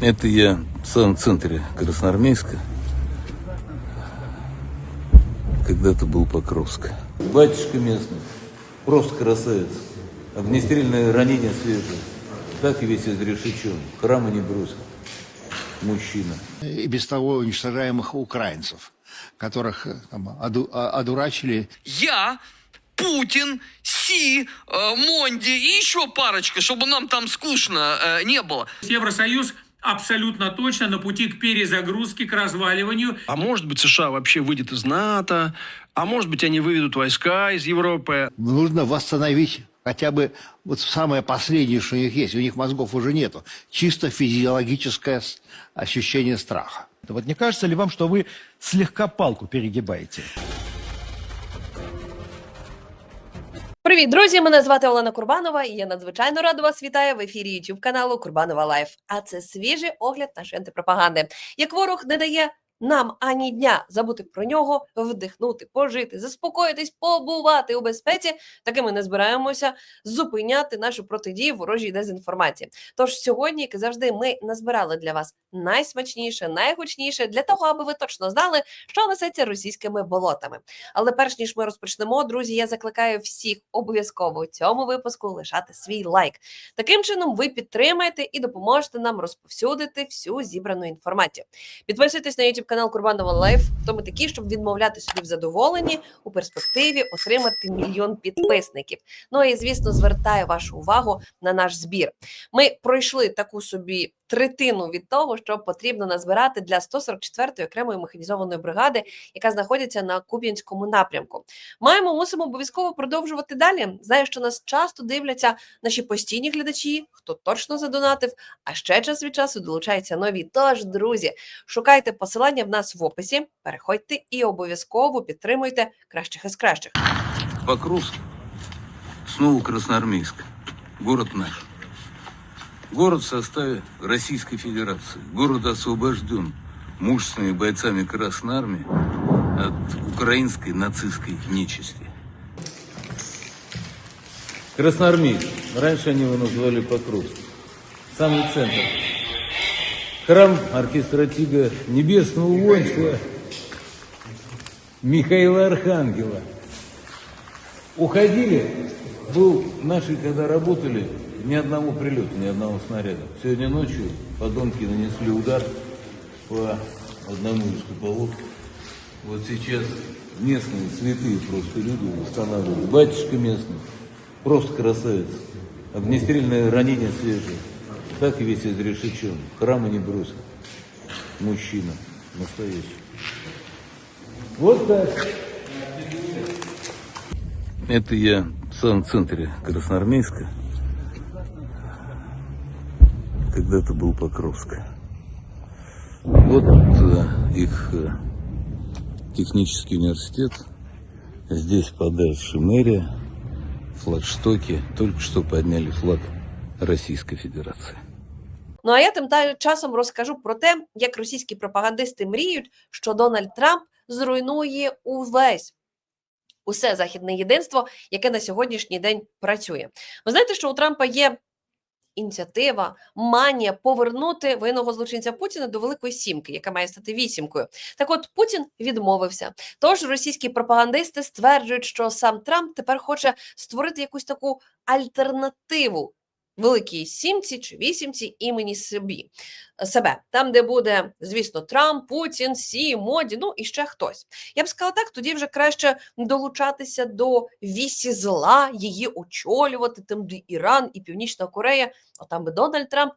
Это я в самом центре Красноармейска. Когда-то был Покровск. Батюшка местный. Просто красавец. Огнестрельное ранение свежее. Так и весь изрешечен. Храма не бросил. Мужчина. и без того уничтожаемых украинцев, которых э, там, оду- а- одурачили я, Путин, Си, э, Монди и еще парочка, чтобы нам там скучно э, не было. Евросоюз абсолютно точно на пути к перезагрузке, к разваливанию. А может быть, США вообще выйдет из НАТО, а может быть, они выведут войска из Европы. нужно восстановить хотя бы вот самое последнее, что у них есть. У них мозгов уже нету. Чисто физиологическое ощущение страха. Вот не кажется ли вам, что вы слегка палку перегибаете? Привіт, друзі! Мене звати Олена Курбанова, і я надзвичайно рада вас вітаю в ефірі YouTube каналу Курбанова Лайф. А це свіжий огляд нашої антипропаганди. Як ворог не дає нам ані дня забути про нього, вдихнути, пожити, заспокоїтись, побувати у безпеці, таки ми не збираємося зупиняти нашу протидію ворожій дезінформації. Тож сьогодні, як і завжди, ми назбирали для вас найсмачніше, найгучніше для того, аби ви точно знали, що несеться російськими болотами. Але перш ніж ми розпочнемо, друзі, я закликаю всіх обов'язково у цьому випуску лишати свій лайк. Таким чином, ви підтримаєте і допоможете нам розповсюдити всю зібрану інформацію. Підписуйтесь на YouTube Курбанова Лайф, хто ми такі, щоб відмовляти собі в задоволенні у перспективі отримати мільйон підписників. Ну і звісно, звертаю вашу увагу на наш збір. Ми пройшли таку собі третину від того, що потрібно назбирати для 144-ї окремої механізованої бригади, яка знаходиться на Куп'янському напрямку. Маємо, мусимо обов'язково продовжувати далі. Знаю, що нас часто дивляться наші постійні глядачі, хто точно задонатив, а ще час від часу долучаються нові. Тож, друзі, шукайте посилання в нас в описі, переходьте і обов'язково підтримуйте кращих із кращих. Покровск. Снова Красноармейск. Город наш. Город в составе Российской Федерации. Город освобожден мужественными бойцами Красной Армии от украинской нацистской нечисти. Красноармейск. Раньше они его называли Покровск. Самый центр. Храм оркестра Тига Небесного воинства Михаила Архангела. Уходили, был наши, когда работали, ни одного прилета, ни одного снаряда. Сегодня ночью подонки нанесли удар по одному из куполов. Вот сейчас местные святые просто люди восстанавливают. Батюшка местный, просто красавец. Огнестрельное ранение свежее. Так весь изрешечен. Храма не бросил. Мужчина настоящий. Вот так. Это я в самом центре Красноармейска. Когда-то был Покровск. Вот э, их э, технический университет. Здесь подальше мэрия, флагштоки. Только что подняли флаг Российской Федерации. Ну а я тим часом розкажу про те, як російські пропагандисти мріють, що Дональд Трамп зруйнує увесь. Усе західне єдинство, яке на сьогоднішній день працює. Ви знаєте, що у Трампа є ініціатива, манія повернути воєнного злочинця Путіна до Великої Сімки, яка має стати вісімкою. Так от Путін відмовився. Тож російські пропагандисти стверджують, що сам Трамп тепер хоче створити якусь таку альтернативу Великій сімці чи вісімці імені собі себе, там, де буде, звісно, Трамп, Путін, Сі, Моді, ну і ще хтось. Я б сказала так, тоді вже краще долучатися до вісі зла, її очолювати, тим де Іран і Північна Корея. От там би Дональд Трамп,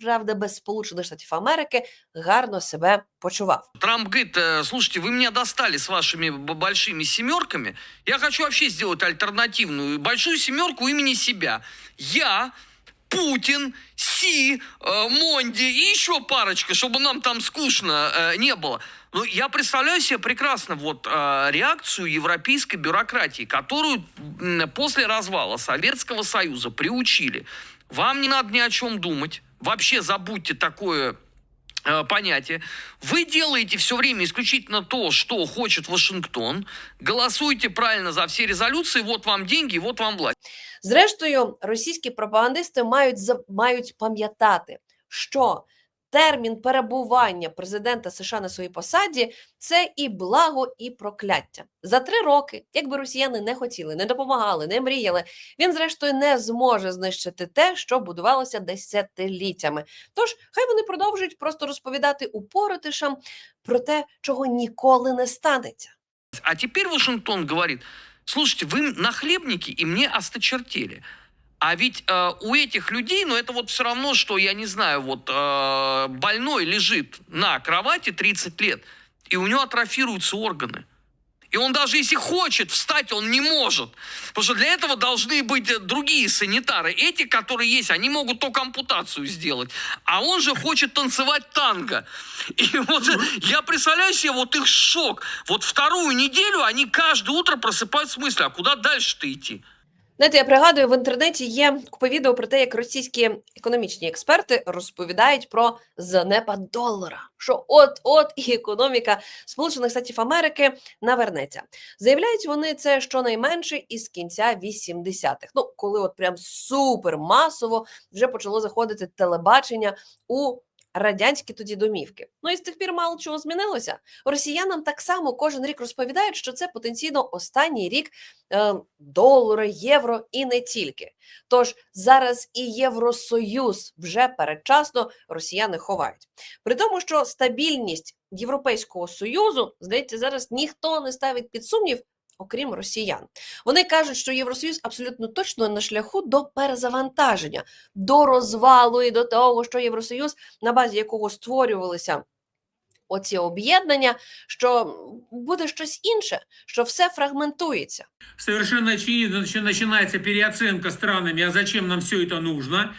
правда, без Сполучених Штатів Америки, гарно себе почував. Трамп говорит, «Э, слушайте, вы меня достали с вашими большими семерками. Я хочу вообще сделать альтернативную большую семерку имени себя. Я, Путин, Си, э, Монди и еще парочка, чтобы нам там скучно э, не было. Ну, я представляю себе прекрасно вот э, реакцию европейской бюрократии, которую после развала Советского Союза приучили. Вам не надо ни о чем думать. Вообще забудьте такое понятие. Вы делаете все время исключительно то, что хочет Вашингтон. Голосуйте правильно за все резолюции. Вот вам деньги, вот вам власть. Зрештою, російські пропагандисти мають мають пам'ятати, що термін перебування президента США на своїй посаді це і благо, і прокляття. За три роки, якби росіяни не хотіли, не допомагали, не мріяли, він зрештою не зможе знищити те, що будувалося десятиліттями. Тож хай вони продовжують просто розповідати упоротишам про те, чого ніколи не станеться. А теперь Вашингтон говорит, слушайте, вы нахлебники и мне осточертели. А ведь э, у этих людей, ну это вот все равно, что, я не знаю, вот э, больной лежит на кровати 30 лет, и у него атрофируются органы. И он даже если хочет встать, он не может. Потому что для этого должны быть э, другие санитары. Эти, которые есть, они могут только ампутацию сделать. А он же хочет танцевать танго. И вот я представляю себе вот их шок. Вот вторую неделю они каждое утро просыпаются с мыслью, а куда дальше-то идти? Знаєте, я пригадую, в інтернеті є купа відео про те, як російські економічні експерти розповідають про занепад долара. Що от-от і економіка Сполучених Штатів Америки навернеться. Заявляють вони це щонайменше із кінця 80-х. Ну, коли от прям супер масово вже почало заходити телебачення у радянські тоді домівки. Ну і з тих пір мало чого змінилося. Росіянам так само кожен рік розповідають, що це потенційно останній рік е, долара, євро і не тільки. Тож зараз і Євросоюз вже передчасно росіяни ховають. При тому, що стабільність Європейського союзу, здається, зараз ніхто не ставить під сумнів. Окрім росіян, вони кажуть, що Євросоюз абсолютно точно на шляху до перезавантаження, до розвалу і до того, що Євросоюз, на базі якого створювалися оці об'єднання, що буде щось інше, що все фрагментується. Совершенно очевидно, начи- начинается переоценка странами, а зачем нам все это нужно.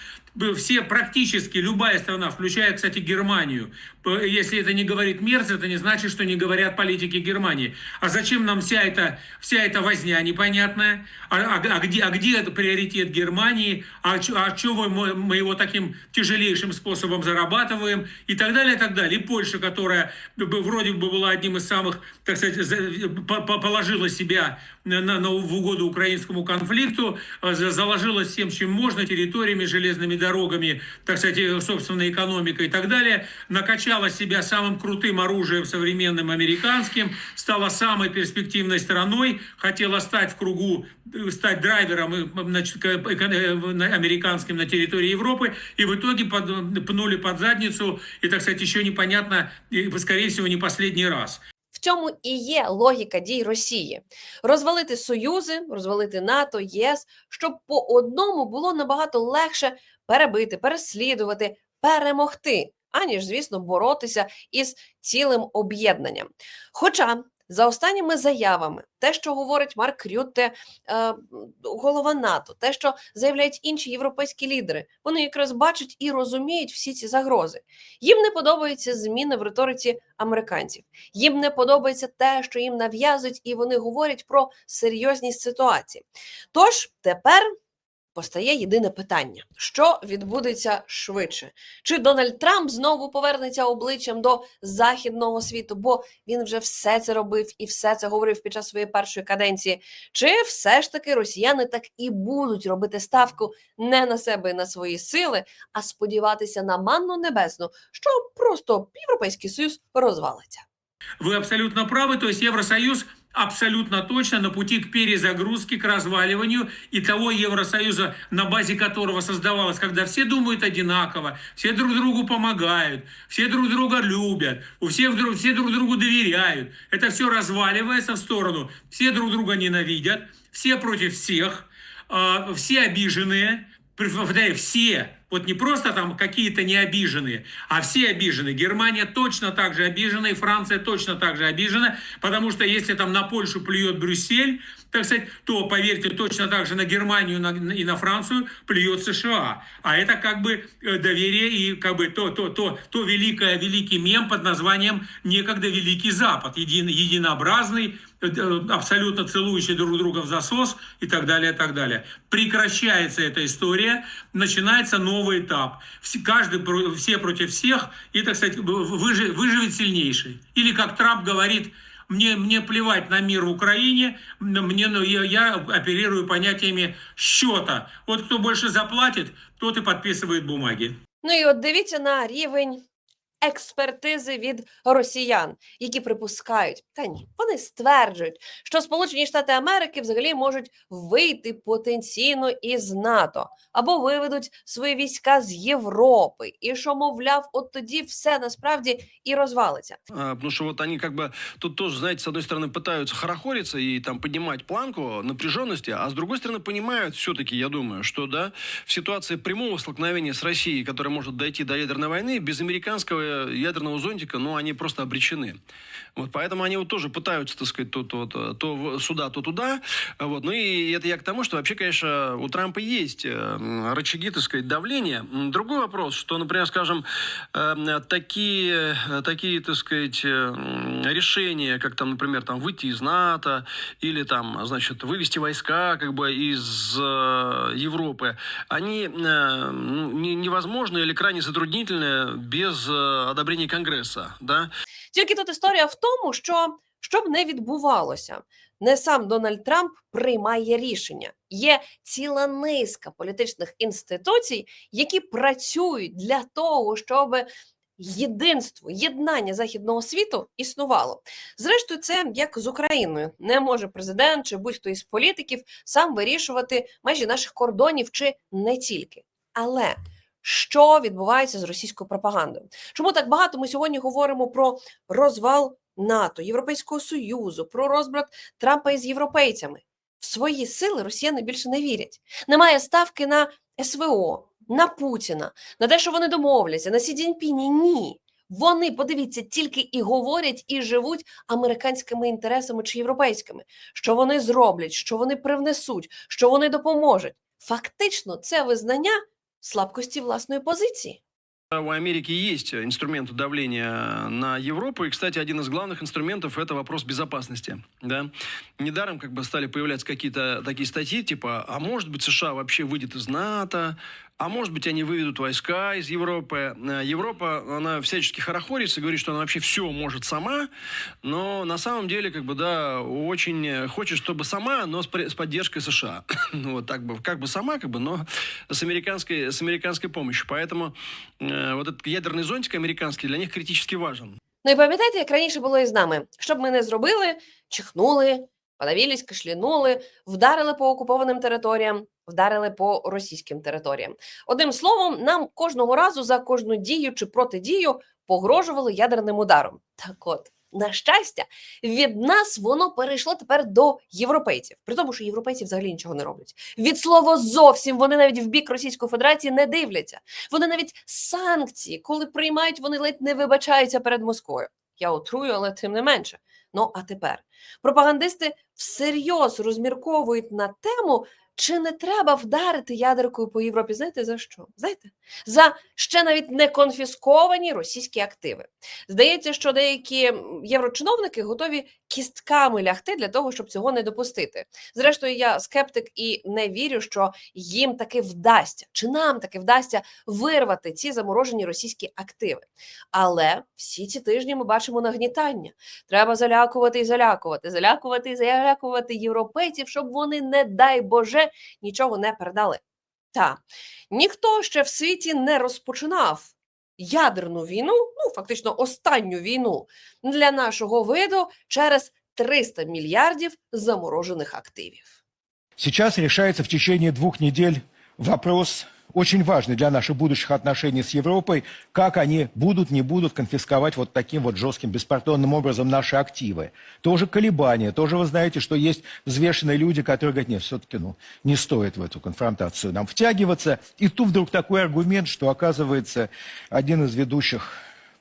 Все, практически любая страна, включая, кстати, Германию, если это не говорит Мерц, это не значит, что не говорят политики Германии. А зачем нам вся эта, вся эта возня непонятная? А, а- а где, а где это приоритет Германии? А, а чего мы, мы его таким тяжелейшим способом зарабатываем? И так далее, и так далее. И Польша, которая вроде бы была одним из самых, так сказать, за- по- по- положила себя на, на- в угоду украинскому конфликту, э, за- заложила всем, чем можно, территориями, железными дорогами, так сказать, собственной экономикой и так далее, накачала себя самым крутым оружием современным американским, стала самой перспективной страной, хотела стать в кругу, э, стать драйвером э, значит, к- эко- э, в- на- американским на территории Европы, и в итоге под- пнули под задницу, и, так сказать, еще непонятно, и, скорее всего, не последний раз. В цьому і є логіка дій Росії: розвалити союзи, розвалити НАТО, ЄС, щоб по одному було набагато легше перебити, переслідувати, перемогти, аніж, звісно, боротися із цілим об'єднанням. Хоча за останніми заявами, те, що говорить Марк Рютте, е, голова НАТО, те, що заявляють інші європейські лідери, вони якраз бачать і розуміють всі ці загрози. Їм не подобаються зміни в риториці американців. Їм не подобається те, що їм нав'язують, і вони говорять про серйозність ситуації. Тож тепер постає єдине питання: що відбудеться швидше? Чи Дональд Трамп знову повернеться обличчям до західного світу? Бо він вже все це робив і все це говорив під час своєї першої каденції. Чи все ж таки росіяни так і будуть робити ставку не на себе і на свої сили, а сподіватися на манну небесну, що просто Європейський Союз розвалиться? Вы абсолютно правы, то есть Евросоюз абсолютно точно на пути к перезагрузке, к разваливанию и того Евросоюза, на базе которого создавалось, когда все думают одинаково, все друг другу помогают, все друг друга любят, у всех друг, все друг другу доверяют. Это все разваливается в сторону, все друг друга ненавидят, все против всех, а, все обиженные, все, вот не просто там какие-то не обиженные, а все обижены. Германия точно так же обижена, и Франция точно так же обижена, потому что если там на Польшу плюет Брюссель, так сказать, то, поверьте, точно так же на Германию и на Францию плюет США. А это как бы э, доверие и как бы то, то, то, то великое, великий мем под названием некогда Великий Запад, един, единообразный, абсолютно целующий друг друга в засос и так далее, и так далее. Прекращается эта история, начинается новый этап. Все, каждый, про- все против всех, и, так сказать, выжи- выживет сильнейший. Или, как Трамп говорит, мне, мне плевать на мир в Украине, м, мне, ну, я, я оперирую понятиями счета. Вот кто больше заплатит, тот и подписывает бумаги. Ну і от дивіться на рівень експертизи від росіян, які припускають, та ні, вони стверджують, що Сполучені Штати Америки взагалі можуть вийти потенційно із НАТО або виведуть свої війська з Європи, і що, мовляв, от тоді все насправді і розвалиться. А, Потому что вот они как бы тут тоже, знаете, с одной стороны пытаются хорохориться и там поднимать планку напряженности, а с другой стороны понимают все-таки, я думаю, что да, в ситуации прямого столкновения с Россией, которая может дойти до ядерной войны, без американского ядерного зонтика, ну, они просто обречены. Вот, поэтому они вот тоже пытаются, так сказать, то, то, то, то в- сюда, то туда. Вот. Ну и это я к тому, что вообще, конечно, у Трампа есть э, рычаги, так сказать, давления. Другой вопрос, что, например, скажем, э, такие, э, такие, так сказать, э, решения, как там, например, там выйти из НАТО или там, значит, вывести войска как бы из э, Европы, они э, ну, не- невозможны или крайне затруднительны без одобрения Конгресса, да? Тільки тут історія в тому, що що б не відбувалося, не сам Дональд Трамп приймає рішення. Є ціла низка політичних інституцій, які працюють для того, щоб єдинство, єднання західного світу існувало. Зрештою, це як з Україною. Не може президент чи будь-хто із політиків сам вирішувати межі наших кордонів чи не тільки. Але що відбувається з російською пропагандою? Чому так багато ми сьогодні говоримо про розвал НАТО, Європейського Союзу, про розбрат Трампа із європейцями? В свої сили росіяни більше не вірять. Немає ставки на СВО, на Путіна, на те, що вони домовляться, на Сі Цзіньпіні. Ні. Вони, подивіться, тільки і говорять, і живуть американськими інтересами чи європейськими. Що вони зроблять, що вони привнесуть, що вони допоможуть. Фактично, це визнання слабкості власної позиції. У Америки есть инструменты давления на Европу. И, кстати, один из главных инструментов – это вопрос безопасности. Да? Недаром как бы стали появляться какие-то такие статьи, типа, а может быть США вообще выйдет из НАТО, а может быть они выведут войска из Европы. Э, Европа, она всячески хорохорится, говорит, что она вообще все может сама, но на самом деле, как бы, да, очень хочет, чтобы сама, но с, при- с поддержкой США. Ну, вот так бы, как бы сама, как бы, но с американской, с американской помощью. Поэтому э, вот этот ядерный зонтик американский для них критически важен. Ну і пам'ятаєте, як раніше було із нами? Що б ми не зробили, чихнули, подавились, кашлянули, вдарили по окупованим територіям, вдарили по російським територіям. Одним словом, нам кожного разу за кожну дію чи протидію погрожували ядерним ударом. Так от. На щастя, від нас воно перейшло тепер до європейців, при тому, що європейці взагалі нічого не роблять. Від слова зовсім вони навіть в бік Російської Федерації не дивляться. Вони навіть санкції, коли приймають, вони ледь не вибачаються перед Москвою. Я отрую, але тим не менше. Ну а тепер пропагандисти всерйоз розмірковують на тему, чи не треба вдарити ядеркою по Європі. Знаєте за що? Знаєте, за ще навіть не конфісковані російські активи. Здається, що деякі єврочиновники готові кістками лягти для того, щоб цього не допустити. Зрештою, я скептик і не вірю, що їм таки вдасться, чи нам таки вдасться вирвати ці заморожені російські активи. Але всі ці тижні ми бачимо нагнітання. Треба залякувати і залякувати, залякувати і залякувати європейців, щоб вони, не дай Боже, нічого не передали. Та ніхто ще в світі не розпочинав ядерну війну, ну фактично останню війну для нашого виду через 300 мільярдів заморожених активів. Сейчас решается в течение двух недель вопрос, очень важный для наших будущих отношений с Европой, как они будут, не будут конфисковать вот таким вот жестким, беспардонным образом наши активы. Тоже колебания, тоже вы знаете, что есть взвешенные люди, которые говорят, нет, все-таки ну, не стоит в эту конфронтацию нам втягиваться. И тут вдруг такой аргумент, что оказывается один из ведущих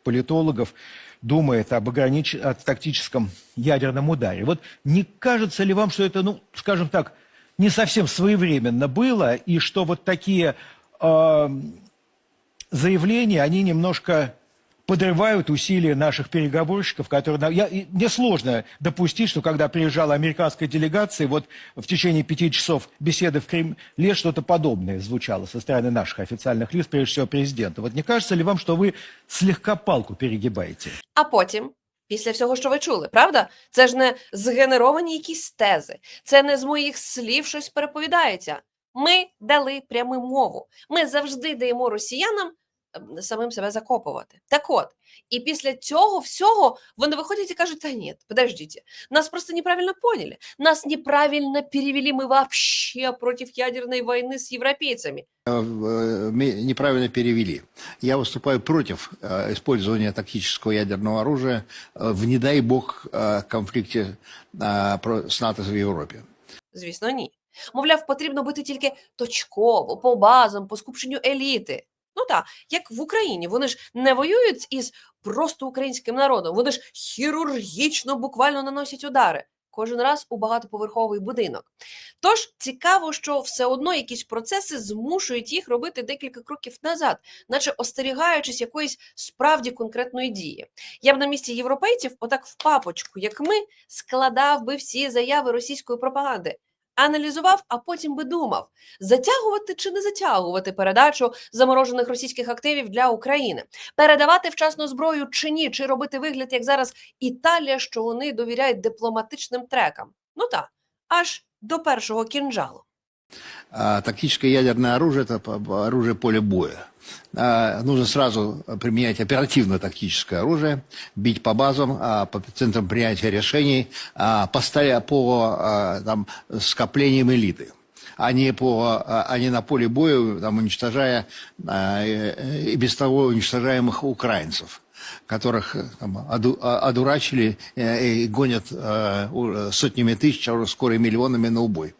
политологов думает об, огранич... о тактическом ядерном ударе. Вот не кажется ли вам, что это, ну, скажем так, не совсем своевременно было, и что вот такие э, заявления, они немножко подрывают усилия наших переговорщиков, которые... на- Я, и мне сложно допустить, что когда приезжала американская делегация, вот в течение пяти часов беседы в Кремле что-то подобное звучало со стороны наших официальных лиц, прежде всего президента. Вот не кажется ли вам, что вы слегка палку перегибаете? А потім, після всього, що ви чули, правда? Це ж не згенеровані якісь тези, це не з моїх слів щось переповідається. Ми дали пряму мову. Ми завжди даємо росіянам ем, самим себе закопувати. Так от, і після цього всього вони виходять і кажуть: та ні, подождите, нас просто неправильно поняли, нас неправильно перевели, мы вообще против ядерной войны с европейцами. э, ме- неправильно перевели. Я выступаю против э, использования тактического ядерного оружия э, в, не дай бог, э, конфликте э, про- с НАТО в Европе. Звісно, ні. Мовляв, потрібно бити тільки точково, по базам, по скупченню еліти. Ну так, як в Україні, вони ж не воюють із просто українським народом, вони ж хірургічно буквально наносять удари. Кожен раз у багатоповерховий будинок. Тож цікаво, що все одно якісь процеси змушують їх робити декілька кроків назад, наче остерігаючись якоїсь справді конкретної дії. Я б на місці європейців, отак в папочку, як ми, складав би всі заяви російської пропаганди, аналізував, а потім би думав, затягувати чи не затягувати передачу заморожених російських активів для України, передавати вчасно зброю чи ні, чи робити вигляд, як зараз Італія, що вони довіряють дипломатичним трекам. Ну так, аж до першого кінжалу. А тактическое ядерное оружие – это оружие поля боя. А, нужно сразу применять оперативно-тактическое оружие, бить по базам, а, по центрам принятия решений, а, по, ста- по а, там, скоплениям элиты а не, по, а а не на поле боя, там, уничтожая а, и без того уничтожаемых украинцев которых там, оду- а- одурачили э, и гонят э, сотнями тысяч, а уже скоро миллионами на убой.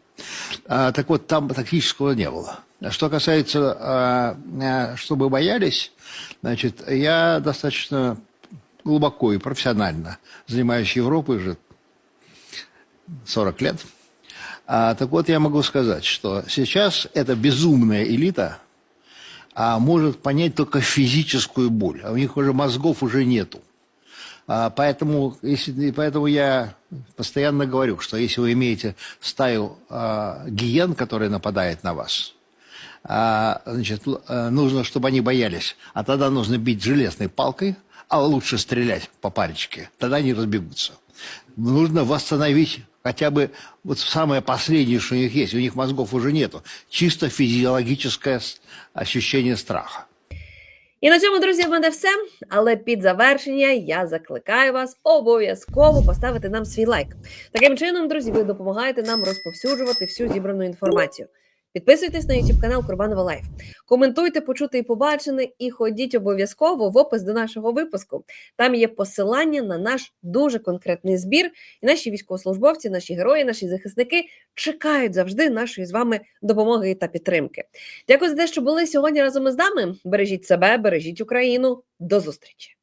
А, так вот, там тактического не было. Что касается, а, а, чтобы боялись, значит, я достаточно глубоко и профессионально занимаюсь Европой уже 40 лет. Так вот, я могу сказать, что сейчас эта безумная элита может понять только физическую боль, а у них уже мозгов уже нету. Поэтому, если, поэтому я постоянно говорю, что если вы имеете стаю а, гиен, которая нападает на вас, а, значит, а, нужно, чтобы они боялись. А тогда нужно бить железной палкой, а лучше стрелять по парочке. Тогда они разбегутся. Нужно восстановить хотя бы вот самое последнее, что у них есть. У них мозгов уже нету. Чисто физиологическое ощущение страха. І на цьому, друзі, в мене все. Але під завершення я закликаю вас обов'язково поставити нам свій лайк. Таким чином, друзі, ви допомагаєте нам розповсюджувати всю зібрану інформацію. Підписуйтесь на YouTube канал Курбанова Лайф. Коментуйте, почути і побачене, і ходіть обов'язково в опис до нашого випуску. Там є посилання на наш дуже конкретний збір. І наші військовослужбовці, наші герої, наші захисники чекають завжди нашої з вами допомоги та підтримки. Дякую за те, що були сьогодні разом із нами. Бережіть себе, бережіть Україну. До зустрічі!